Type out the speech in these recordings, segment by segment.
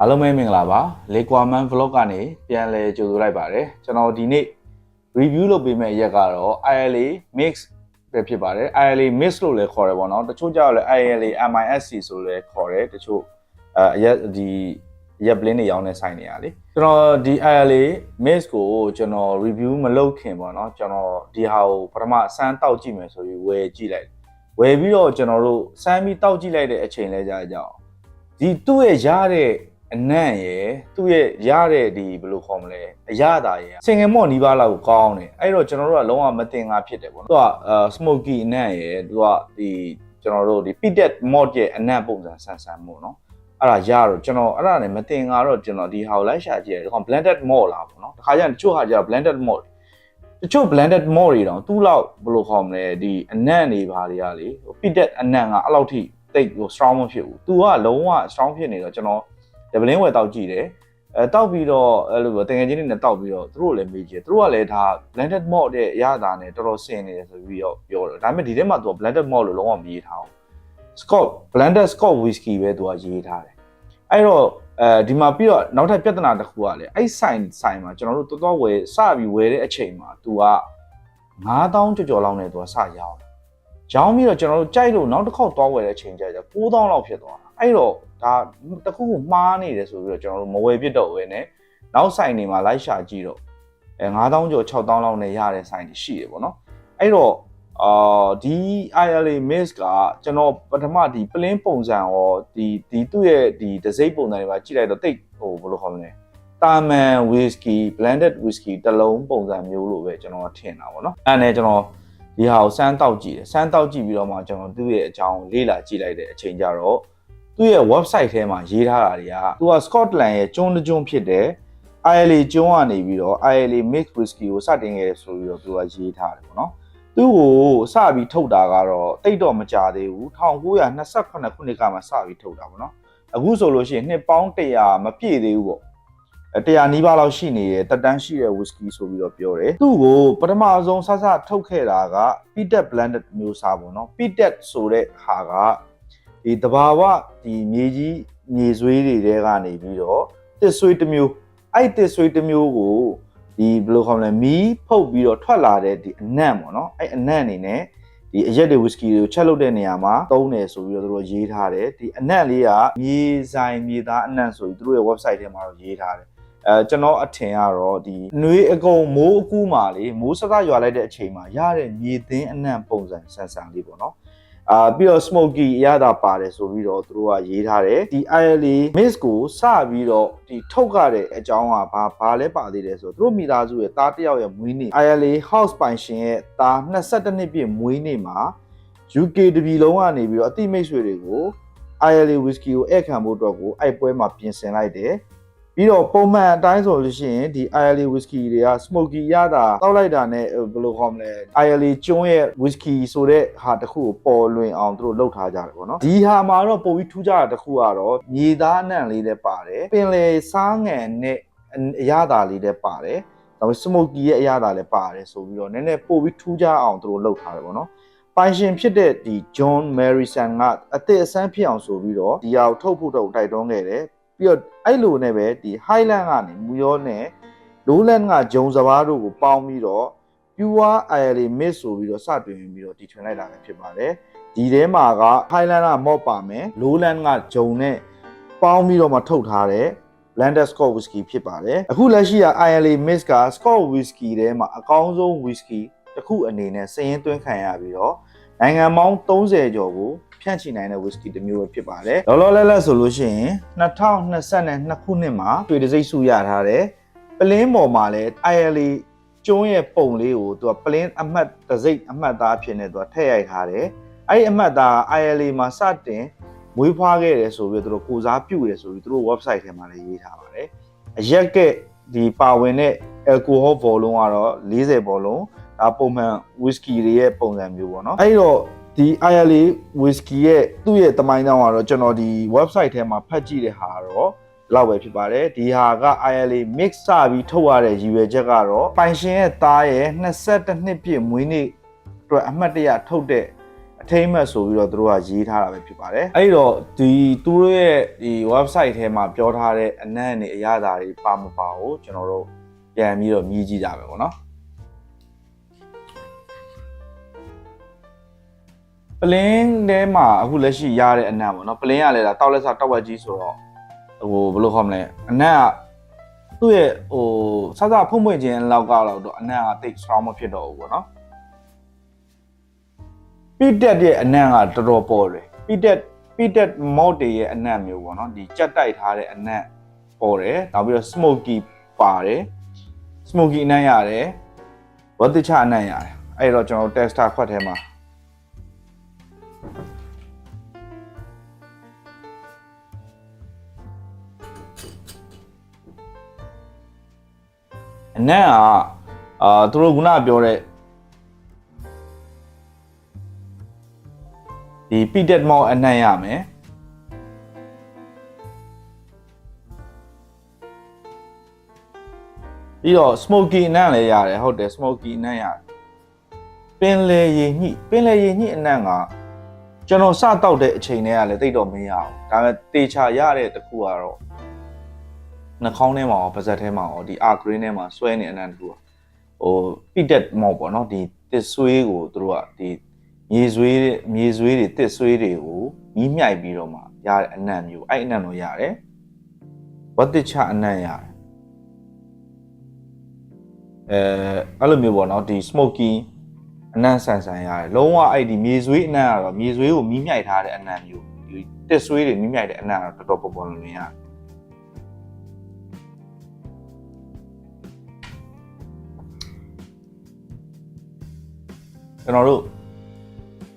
အားလုံးပဲမင်္ဂလာပါလေကွာမန် vlog ကနေပြန်လည်ကြိုဆိုလိုက်ပါတယ်ကျွန်တော်ဒီနေ့ review လုပ်ပေးမယ့်အရက်ကတော့ ILA mix ပဲဖြစ်ပါတယ် ILA mix လို့လည်းခေါ်တယ်ပေါ့နော်တချို့ကြောက်လည်း ILA MISC ဆိုလည်းခေါ်တယ်တချို့အဲအရက်ဒီရက် blend တွေရောင်းတဲ့ဆိုင်နေရလေကျွန်တော်ဒီ ILA mix ကိုကျွန်တော် review မလုပ်ခင်ပေါ့နော်ကျွန်တော်ဒီဟာကိုပထမစမ်းတောက်ကြည့်မယ်ဆိုပြီးဝယ်ကြည့်လိုက်ဝယ်ပြီးတော့ကျွန်တော်တို့စမ်းပြီးတောက်ကြည့်လိုက်တဲ့အချိန်လဲကြာကြအောင်ဒီသူ့ရဲ့ရတဲ့ အနံ့ရယ်သူ့ရဲ့ရတဲ့ဒီဘယ်လိုခေါ်မလဲအရသာရယ်စင်ငယ်မော့နီးပါးလောက်ကိုကောင်းတယ်အဲ့တော့ကျွန်တော်တို့ကလုံးဝမတင်ငါဖြစ်တယ်ပေါ့နော်သူကအာ smoky အနံ့ရယ်သူကဒီကျွန်တော်တို့ဒီ pitted mod ရဲ့အနံ့ပုံစံဆန်ဆန်မို့နော်အဲ့ဒါရတော့ကျွန်တော်အဲ့ဒါနဲ့မတင်ငါတော့ကျွန်တော်ဒီဟာကိုလိုက်ရှာကြည့်တယ်ဒီကောင် blended mod လာပေါ့နော်တခါကျရင်တချို့ဟာကျတော့ blended mod တချို့ blended mod တွေတော့သူ့လောက်ဘယ်လိုခေါ်မလဲဒီအနံ့တွေဘာတွေကလေ pitted အနံ့ကအဲ့လောက်ထိတိတ်ဟို strong မဖြစ်ဘူး तू ကလုံးဝ strong ဖြစ်နေတော့ကျွန်တော် ဒဗလင်းဝယ်တောက်ကြည့်တယ်အဲတောက်ပြီးတော့အဲ့လိုပဲတကယ်ချင်းတွေနဲ့တောက်ပြီးတော့သူတို့လည်းမေးကြည့်သူတို့ကလည်းဒါ blended malt ရဲ့အရသာနဲ့တော်တော်ဆင်နေတယ်ဆိုပြီးတော့ပြောတယ်ဒါပေမဲ့ဒီထဲမှာသူက blended malt လို့လုံးဝမရေးထားဘူး Scott blended Scott whisky ပဲသူကရေးထားတယ်အဲ့တော့အဲဒီမှာပြီးတော့နောက်ထပ်ပြဿနာတစ်ခုကလည်းအဲ့ဆိုင်ဆိုင်မှာကျွန်တော်တို့တော်တော်ဝယ်စပြီးဝယ်တဲ့အချိန်မှာသူက9000ကျော်ကျော်လောက်နဲ့သူကစရောင်းရောင်းပြီးတော့ကျွန်တော်တို့ကြိုက်လို့နောက်တစ်ခေါက်သွားဝယ်တဲ့အချိန်ကျတော့9000လောက်ဖြစ်သွားတာအဲ့တော့ ဒါတစ်ခုခုမှားနေတယ်ဆိုပြီးတော့ကျွန်တော်တို့မဝယ်ဖြစ်တော့ဘဲနဲ့နောက်ဆိုင်တွေမှာလိုက်ရှာကြည့်တော့အဲ9000ကျော်6000လောက်နဲ့ရတဲ့ဆိုင်တွေရှိတယ်ပေါ့နော်အဲ့တော့အာဒီ ILA mix ကကျွန်တော်ပထမဒီ plain ပုံစံရောဒီဒီသူ့ရဲ့ဒီဒစိမ့်ပုံစံတွေပါကြည့်လိုက်တော့တိတ်ဟိုဘယ်လိုခေါ်မလဲတာမန် whisky blended whisky တစ်လုံးပုံစံမျိုးလို့ပဲကျွန်တော်ထင်တာပေါ့နော်အဲ့နဲ့ကျွန်တော်ဒီဟာကိုစမ်းတောက်ကြည့်တယ်စမ်းတောက်ကြည့်ပြီးတော့မှကျွန်တော်သူ့ရဲ့အကြောင်းလေ့လာကြည့်လိုက်တဲ့အချိန်ကျတော့ သူ့ရဲ့ website ထဲမှာရေးထားတာတွေကသူက Scotland ရဲ့ကျွန်းတစ်ကျွန်းဖြစ်တယ် ILA ကျွန်းကနေပြီးတော့ ILA mixed whisky ကိုစတင်ခဲ့ဆိုပြီးတော့သူကရေးထားတယ်ပေါ့နော်သူ့ကိုစပြီးထုတ်တာကတော့တိတ်တော့မကြသေးဘူး1928ခုနှစ်ကမှစပြီးထုတ်တာပေါ့နော်အခုဆိုလို့ရှိရင်နှစ်ပေါင်း100မပြည့်သေးဘူးပေါ့အဲ100နီးပါးလောက်ရှိနေတဲ့တက်တန်းရှိတဲ့ whisky ဆိုပြီးတော့ပြောတယ်သူ့ကိုပထမဆုံးဆဆထုတ်ခဲ့တာက peated blended မျိုးစားပေါ့နော် peated ဆိုတဲ့ဟာက ဒီတဘာဝဒီမြေကြီးမြေဆွေးတွေတဲကနေပြီးတော့တစ်ဆွေးတစ်မျိုးအဲ့တစ်ဆွေးတစ်မျိုးကိုဒီဘယ်လိုခေါ်မလဲမီးဖုတ်ပြီးတော့ထွက်လာတဲ့ဒီအနံ့ပေါ့နော်အဲ့အနံ့အနေနဲ့ဒီအရက်တွေဝီစကီတွေကိုချက်လုပ်တဲ့နေရာမှာသုံးတယ်ဆိုပြီးတော့သူတို့ရေးထားတယ်ဒီအနံ့လေးကမြေဆိုင်မြေသားအနံ့ဆိုပြီးသူတို့ရဲ့ website ထဲမှာတော့ရေးထားတယ်အဲကျွန်တော်အထင်ကတော့ဒီနှွေးအကုန်မိုးအကူးမှာလေမိုးစစရွာလိုက်တဲ့အချိန်မှာရတဲ့မြေသင်းအနံ့ပုံစံဆန်ဆန်လေးပေါ့နော် အာပြီးတော့ smoky အရသာပါတယ်ဆိုပြီးတော့သူတို့ကရေးထားတယ်ဒီ ILA mix ကိုစပြီးတော့ဒီထုတ်ရတဲ့အကြောင်းကဘာဘာလဲပါသေးတယ်ဆိုတော့သူတို့မိသားစုရဲ့တားတစ်ယောက်ရဲ့မွေးနေ့ ILA house ပိုင်ရှင်ရဲ့တား22နှစ်ပြည့်မွေးနေ့မှာ UK တပြည်လုံးကနေပြီးတော့အတိမိတ်ဆွေတွေကို ILA whisky ကိုဧည့်ခံဖို့အတွက်ကိုအဲ့ပွဲမှာပြင်ဆင်လိုက်တယ် ပြီးတော့ပုံမှန်အတိုင်းဆိုလို့ရှိရင်ဒီ ILA whisky တွေက smoky ရတာတောက်လိုက်တာနဲ့ဘယ်လိုခေါ်မလဲ ILA ကျွန်းရဲ့ whisky ဆိုတဲ့ဟာတစ်ခုကိုပေါ်လွင်အောင်သူတို့လုပ်ထားကြတယ်ပေါ့နော်ဒီဟာမှာတော့ပုံပြီးထူးခြားတာတစ်ခုကတော့မြေသားအနံ့လေးလည်းပါတယ်ပင်လေစားငံနဲ့အရသာလေးလည်းပါတယ်ဒါပေမဲ့ smoky ရဲ့အရသာလည်းပါတယ်ဆိုပြီးတော့နည်းနည်းပို့ပြီးထူးခြားအောင်သူတို့လုပ်ထားတယ်ပေါ့နော်ပိုင်ရှင်ဖြစ်တဲ့ဒီ John Marison ကအသက်အဆန်းဖြစ်အောင်ဆိုပြီးတော့ဒီဟာကိုထုတ်ဖို့တော့တိုက်တွန်းခဲ့တယ် ပြီးတော့အဲ့လိုနဲ့ပဲဒီ Highland ကနေမူရောနဲ့ Lowland ကဂျုံစဘာတို့ကိုပေါင်းပြီးတော့ Pure ILA Mix ဆိုပြီးတော့စတွင်ပြီးတော့တီထွင်လိုက်တာပဲဖြစ်ပါတယ်ဒီထဲမှာက Highland ကမော့ပါမယ် Lowland ကဂျုံနဲ့ပေါင်းပြီးတော့မှထုတ်ထားတဲ့ blended Scotch whisky ဖြစ်ပါတယ်အခုလက်ရှိက ILA Mix က Scotch whisky ထဲမှာအကောင်းဆုံး whisky တစ်ခုအနေနဲ့စည်ရင်းသွင်းခံရပြီးတော့နိုင်ငံပေါင်း30ကျော်ကို ဖြန့်ချီနိုင်တဲ့ whisky တစ်မျိုးပဲဖြစ်ပါတယ်လောလောလတ်လတ်ဆိုလို့ရှိရင်2022ခုနှစ်မှာတွေ့တစိမ့်စုရထားတယ်ပလင်းပေါ်မှာလည်း ILA ကျွန်းရဲ့ပုံလေးကိုသူကပလင်းအမှတ်တစိမ့်အမှတ်သားဖြစ်နေသူကထည့်ရိုက်ထားတယ်အဲ့ဒီအမှတ်သား ILA မှာစတင်မွေးဖွားခဲ့တယ်ဆိုပြီးသူတို့ကိုစားပြုတယ်ဆိုပြီးသူတို့ website ထဲမှာလည်းရေးထားပါတယ်အရက်ကဒီပါဝင်တဲ့ alcohol volume ကတော့40ဘောလုံးဒါပုံမှန် whisky တွေရဲ့ပုံစံမျိုးပေါ့နော်အဲ့တော့ ဒီ ILA whisky ရဲ့သူ့ရဲ့တမိုင်းတောင်းကတော့ကျွန်တော်ဒီ website ထဲမှာဖတ်ကြည့်တဲ့ဟာတော့လောက်ပဲဖြစ်ပါတယ်ဒီဟာက ILA mix စပြီးထုတ်ရတဲ့ရည်ရွယ်ချက်ကတော့ပိုင်ရှင်ရဲ့သားရဲ့22နှစ်ပြည့်မွေးနေ့အတွက်အမှတ်တရထုတ်တဲ့ attainment ဆိုပြီးတော့သူတို့ကရေးထားတာပဲဖြစ်ပါတယ်အဲ့တော့ဒီသူတို့ရဲ့ဒီ website ထဲမှာပြောထားတဲ့အနံ့နေအရသာတွေပါမပါကိုကျွန်တော်တို့ပြန်ပြီးတော့မြည်ကြည့်ကြပဲပေါ့နော် ပလင်းထဲမှာအခုလက်ရှိရတဲ့အနံ့ပေါ့နော်ပလင်းကလည်းဒါတောက်လက်စားတောက်ဝက်ကြီးဆိုတော့ဟိုဘယ်လိုခေါ်မလဲအနံ့ကသူ့ရဲ့ဟိုစစဖုံးဖွင့်ခြင်းလောက်ကတော့တော့အနံ့ကတိတ် strong မဖြစ်တော့ဘူးပေါ့နော်ပီတက်ရဲ့အနံ့ကတော်တော်ပေါ်တယ်ပီတက်ပီတက် mod တွေရဲ့အနံ့မျိုးပေါ့နော်ဒီကြက်တိုက်ထားတဲ့အနံ့ပေါ်တယ်နောက်ပြီးတော့ smoky ပါတယ် smoky အနံ့ရတယ်ဝတ်တချအနံ့ရတယ်အဲ့တော့ကျွန်တော် tester ခွက်ထဲမှာ အနံ့ကအာသူတို့ခုနပြောတဲ့ဒီ pitet mall အနံ့ရမယ်ပြီးတော့ smoky အနံ့လည်းရတယ်ဟုတ်တယ် smoky အနံ့ရတယ်ပင်လေရည်ညှိပင်လေရည်ညှိအနံ့ကကျွန်တော်စတောက်တဲ့အချိန်တည်းကလည်းတိတ်တော့မရအောင်ဒါပေမဲ့တေချာရတဲ့တစ်ခုကတော့ နှာခေါင်းထဲမှာရောပါးစပ်ထဲမှာရောဒီ arc green ထဲမှာဆွဲနေအနံ့တစ်ခုကဟို pitet mall ပေါ့နော်ဒီတစ်ဆွေးကိုသူတို့ကဒီမြေဆွေးမြေဆွေးတွေတစ်ဆွေးတွေကိုမီးမြိုက်ပြီးတော့မှရတဲ့အနံ့မျိုးအဲ့အနံ့တော့ရတယ်ဝတ်တချအနံ့ရတယ်အဲအဲ့လိုမျိုးပေါ့နော်ဒီ smoky အနံ့ဆန်ဆန်ရတယ်လုံးဝအဲ့ဒီမြေဆွေးအနံ့ကတော့မြေဆွေးကိုမီးမြိုက်ထားတဲ့အနံ့မျိုးဒီတစ်ဆွေးတွေမီးမြိုက်တဲ့အနံ့ကတော့တော်တော်ပေါ်ပေါ်လွင်လွင်ရတယ် ကျွန်တော်တို့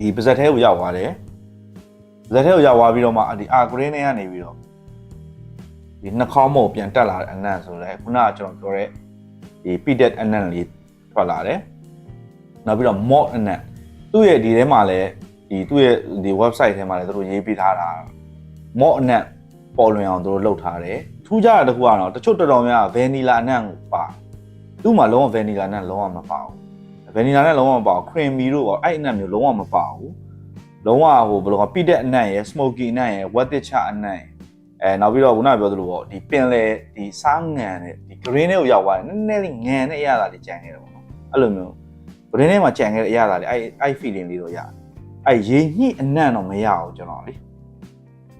ဒီပါဇက်ထဲကိုရောက်သွားတယ်ပါဇက်ထဲကိုရောက်သွားပြီးတော့မှဒီအာဂရင်းထဲကနေပြီးတော့ဒီနှာခေါင်းမို့ပြန်တက်လာတဲ့အနံ့ဆိုတော့ခုနကကျွန်တော်ပြောတဲ့ဒီ pitet အနံ့လေးထွက်လာတယ်နောက်ပြီးတော့ mod အနံ့သူ့ရဲ့ဒီထဲမှာလည်းဒီသူ့ရဲ့ဒီ website ထဲမှာလည်းသူတို့ရေးပေးထားတာ mod အနံ့ပေါ်လွင်အောင်သူတို့လုပ်ထားတယ်ထူးခြားတဲ့တစ်ခုကတော့တချို့တော်တော်များ vanilla အနံ့ကိုပါသူ့မှာလုံးဝ vanilla အနံ့လုံးဝမပါဘူး ဗန်နီလာနဲ့လုံးဝမပါဘူးခရင်မီတို့ပေါ့အဲ့အနံ့မျိုးလုံးဝမပါဘူးလုံးဝဟိုဘယ်လိုကပိတဲ့အနံ့ရယ်စမိုကီအနံ့ရယ်ဝက်တစ်ချအနံ့ရယ်အဲနောက်ပြီးတော့ခုနကပြောသလိုပေါ့ဒီပင်လေဒီစားငံတဲ့ဒီ green တွေကိုရောက်သွားတယ်နည်းနည်းလေးငံတဲ့အရာတွေကြံခဲ့တယ်ပေါ့နော်အဲ့လိုမျိုး green ထဲမှာကြံခဲ့တဲ့အရာတွေအဲ့အဲ့ feeling လေးတော့ရတယ်အဲ့ရေညှိအနံ့တော့မရဘူးကျွန်တော်လေ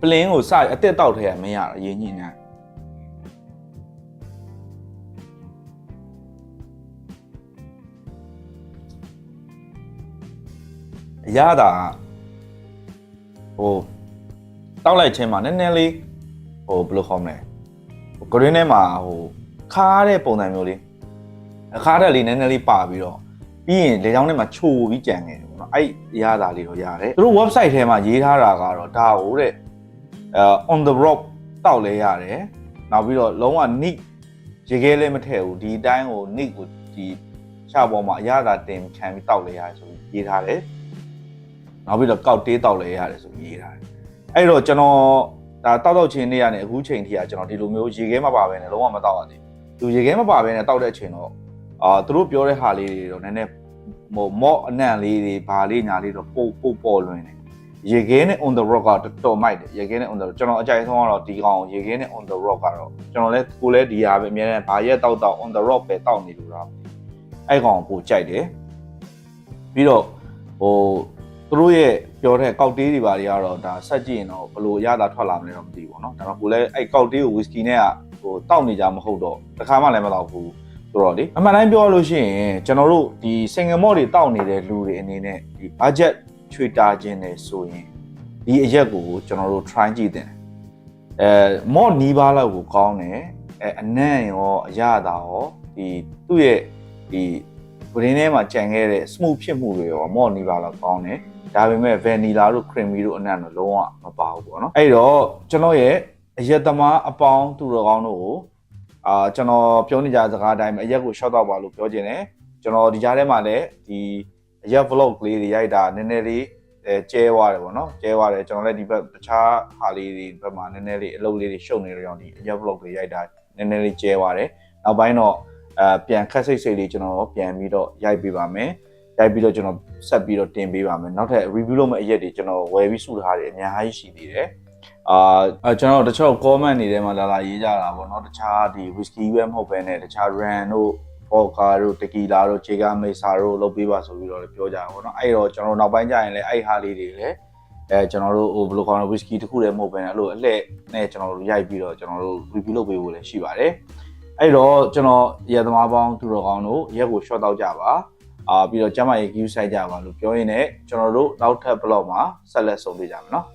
ပလင်းကိုစအတက်တောက်ထဲကမရတော့ရေညှိအနံ့ အရသာဟိုတောက်လိုက်ချင်းမှာနည်းနည်းလေးဟိုဘယ်လိုခေါ်မလဲဟိုဂရင်းထဲမှာဟိုခါတဲ့ပုံစံမျိုးလေးအခါတဲ့လေးနည်းနည်းလေးပါပြီးတော့ပြီးရင်လေချောင်းထဲမှာချိုပြီးကြံနေတယ်ပေါ့နော်အဲ့အရသာလေးတော့ရတယ်သူတို့ website ထဲမှာရေးထားတာကတော့ဒါဟိုတဲ့အဲ on the rock တောက်လဲရတယ်နောက်ပြီးတော့လုံးဝ neat ရေခဲလည်းမထည့်ဘူးဒီအတိုင်းကို neat ကိုဒီချပေါ်မှာအရသာတင်ခံပြီးတောက်လဲရတယ်ဆိုပြီးရေးထားတယ် နောက်ပြီးတော့ကောက်တေးတောက်လဲရတယ်ဆိုရေးထားတယ်အဲ့တော့ကျွန်တော်ဒါတောက်တောက်ချင်းနေရနေအခုချိန်ထိကကျွန်တော်ဒီလိုမျိုးရေခဲမပါဘဲနဲ့လုံးဝမတောက်ရသေးဘူးသူရေခဲမပါဘဲနဲ့တောက်တဲ့အချိန်တော့အာသူတို့ပြောတဲ့ဟာလေးတွေတော့နည်းနည်းဟိုမော့အနံ့လေးတွေဘာလေးညာလေးတော့ပို့ပို့ပေါ်လွင်တယ်ရေခဲနဲ့ on the rock ကတော်တော်မိုက်တယ်ရေခဲနဲ့ on the rock ကျွန်တော်အကြိုက်ဆုံးကတော့ဒီကောင်ရေခဲနဲ့ on the rock ကတော့ကျွန်တော်လည်းကိုလည်းဒီဟာပဲအများနဲ့ဘာရက်တောက်တောက် on the rock ပဲတောက်နေလို့တော့အဲ့ကောင်ကိုကြိုက်တယ်ပြီးတော့ဟို သူတို့ရဲ့ပြောတဲ့ကောက်တေးတွေဘာတွေကတော့ဒါဆက်ကြည့်ရင်တော့ဘလို့ရတာထွက်လာမလဲတော့မသိဘူးเนาะဒါပေမဲ့ကိုလည်းအဲ့ကောက်တေးကိုဝီစကီနဲ့ကဟိုတောက်နေကြမဟုတ်တော့တခါမှလည်းမတောက်ဘူးဆိုတော့လေအမှန်တိုင်းပြောလို့ရှိရင်ကျွန်တော်တို့ဒီ single mode တွေတောက်နေတဲ့လူတွေအနေနဲ့ဒီ budget ချွေတာခြင်းနေဆိုရင်ဒီအရက်ကိုကျွန်တော်တို့ try ကြည့်တယ်အဲ mod နီးပါးလောက်ကိုကောင်းတယ်အဲအနံ့ရောအရသာရောဒီသူ့ရဲ့ဒီဂရင်းထဲမှာကြံခဲ့တဲ့ smooth ဖြစ်မှုတွေရော mod နီးပါးလောက်ကောင်းတယ် ဒါပေမဲ့ vanilla တို့ creamy တို့အနံ့တော့လုံးဝမပါဘူးပေါ့နော်အဲ့တော့ကျွန်တော်ရဲ့အရက်သမားအပေါင်းသူတော်ကောင်းတို့ကိုအာကျွန်တော်ပြောနေကြစကားအတိုင်းပဲအရက်ကို short တော့ပါလို့ပြောချင်တယ်ကျွန်တော်ဒီကြားထဲမှာလည်းဒီအရက် vlog ကလေးတွေရိုက်တာနည်းနည်းလေးအဲကျဲသွားတယ်ပေါ့နော်ကျဲသွားတယ်ကျွန်တော်လည်းဒီဘက်တခြားဟာလေးတွေဘက်မှာနည်းနည်းလေးအလုပ်လေးတွေရှုပ်နေကြအောင်ဒီအရက် vlog တွေရိုက်တာနည်းနည်းလေးကျဲသွားတယ်နောက်ပိုင်းတော့အဲပြန်ခက်စိတ်စိတ်လေးကျွန်တော်ပြန်ပြီးတော့ရိုက်ပေးပါမယ် ရိုက်ပြီးတော့ကျွန်တော်ဆက်ပြီးတော့တင်ပေးပါမယ်နောက်ထပ် review လုပ်မယ့်အရက်တွေကျွန်တော်ဝယ်ပြီးစုထားတယ်အများကြီးရှိသေးတယ်အာအဲကျွန်တော်တို့တချို့ comment တွေထဲမှာလာလာရေးကြတာပေါ့နော်တခြားဒီ whisky ပဲမဟုတ်ဘဲနဲ့တခြား ran တို့ vodka တို့ tequila တို့ jega mesa တို့လုပ်ပေးပါဆိုပြီးတော့လည်းပြောကြတာပေါ့နော်အဲ့တော့ကျွန်တော်တို့နောက်ပိုင်းကျရင်လည်းအဲ့ဟာလေးတွေလည်းအဲကျွန်တော်တို့ဟိုဘယ်လိုခေါ်လဲ whisky တစ်ခုတည်းမဟုတ်ဘဲနဲ့အဲ့လိုအလှည့်နဲ့ကျွန်တော်တို့ရိုက်ပြီးတော့ကျွန်တော်တို့ review လုပ်ပေးဖို့လည်းရှိပါတယ်အဲ့တော့ကျွန်တော်ရက်သမားပေါင်းသူတော်ကောင်းတို့ရက်ကို short တောက်ကြပါ အာပြီးတော့ကျမရဲ့ queue site ကြပါလို့ပြောရင်းနဲ့ကျွန်တော်တို့နောက်ထပ် blog မှာဆက်လက်ဆုံးပေးကြမယ်နော်